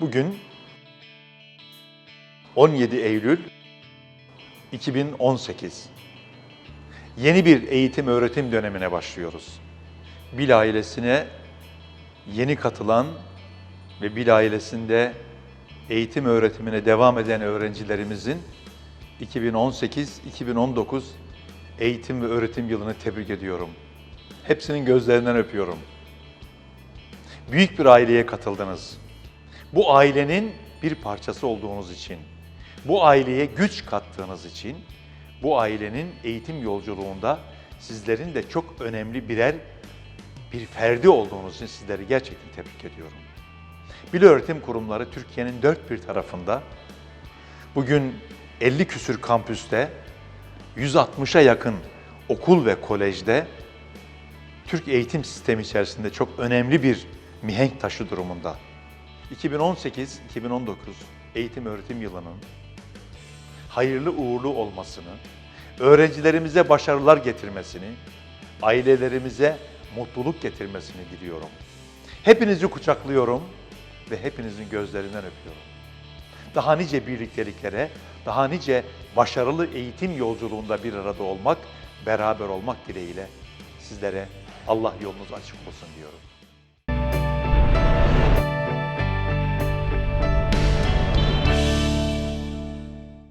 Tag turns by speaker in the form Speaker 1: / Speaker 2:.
Speaker 1: Bugün 17 Eylül 2018. Yeni bir eğitim öğretim dönemine başlıyoruz. Bil ailesine yeni katılan ve Bil ailesinde eğitim öğretimine devam eden öğrencilerimizin 2018-2019 eğitim ve öğretim yılını tebrik ediyorum. Hepsinin gözlerinden öpüyorum. Büyük bir aileye katıldınız. Bu ailenin bir parçası olduğunuz için, bu aileye güç kattığınız için, bu ailenin eğitim yolculuğunda sizlerin de çok önemli birer bir ferdi olduğunuz için sizleri gerçekten tebrik ediyorum. Bil Öğretim Kurumları Türkiye'nin dört bir tarafında bugün 50 küsür kampüste 160'a yakın okul ve kolejde Türk eğitim sistemi içerisinde çok önemli bir mihenk taşı durumunda. 2018-2019 eğitim öğretim yılının hayırlı uğurlu olmasını, öğrencilerimize başarılar getirmesini, ailelerimize mutluluk getirmesini diliyorum. Hepinizi kucaklıyorum ve hepinizin gözlerinden öpüyorum. Daha nice birlikteliklere, daha nice başarılı eğitim yolculuğunda bir arada olmak, beraber olmak dileğiyle sizlere Allah yolunuz açık olsun diyorum.